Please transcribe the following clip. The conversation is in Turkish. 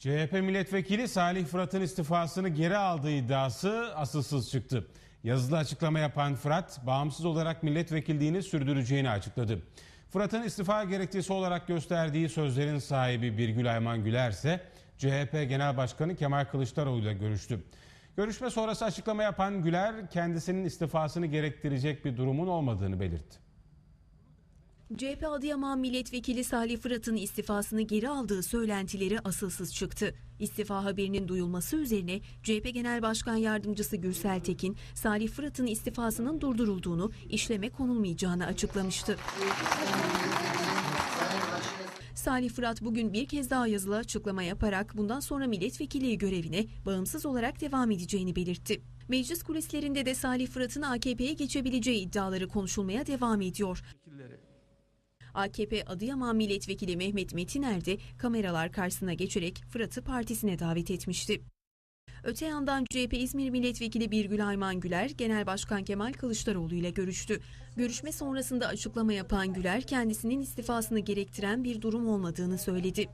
CHP milletvekili Salih Fırat'ın istifasını geri aldığı iddiası asılsız çıktı. Yazılı açıklama yapan Fırat, bağımsız olarak milletvekilliğini sürdüreceğini açıkladı. Fırat'ın istifa gerekçesi olarak gösterdiği sözlerin sahibi Birgül Ayman Güler ise CHP Genel Başkanı Kemal Kılıçdaroğlu ile görüştü. Görüşme sonrası açıklama yapan Güler, kendisinin istifasını gerektirecek bir durumun olmadığını belirtti. CHP Adıyaman Milletvekili Salih Fırat'ın istifasını geri aldığı söylentileri asılsız çıktı. İstifa haberinin duyulması üzerine CHP Genel Başkan Yardımcısı Gürsel Tekin, Salih Fırat'ın istifasının durdurulduğunu, işleme konulmayacağını açıklamıştı. Salih Fırat bugün bir kez daha yazılı açıklama yaparak bundan sonra milletvekilliği görevine bağımsız olarak devam edeceğini belirtti. Meclis kulislerinde de Salih Fırat'ın AKP'ye geçebileceği iddiaları konuşulmaya devam ediyor. AKP Adıyaman Milletvekili Mehmet Metiner de kameralar karşısına geçerek Fırat'ı partisine davet etmişti. Öte yandan CHP İzmir Milletvekili Birgül Ayman Güler, Genel Başkan Kemal Kılıçdaroğlu ile görüştü. Görüşme sonrasında açıklama yapan Güler, kendisinin istifasını gerektiren bir durum olmadığını söyledi.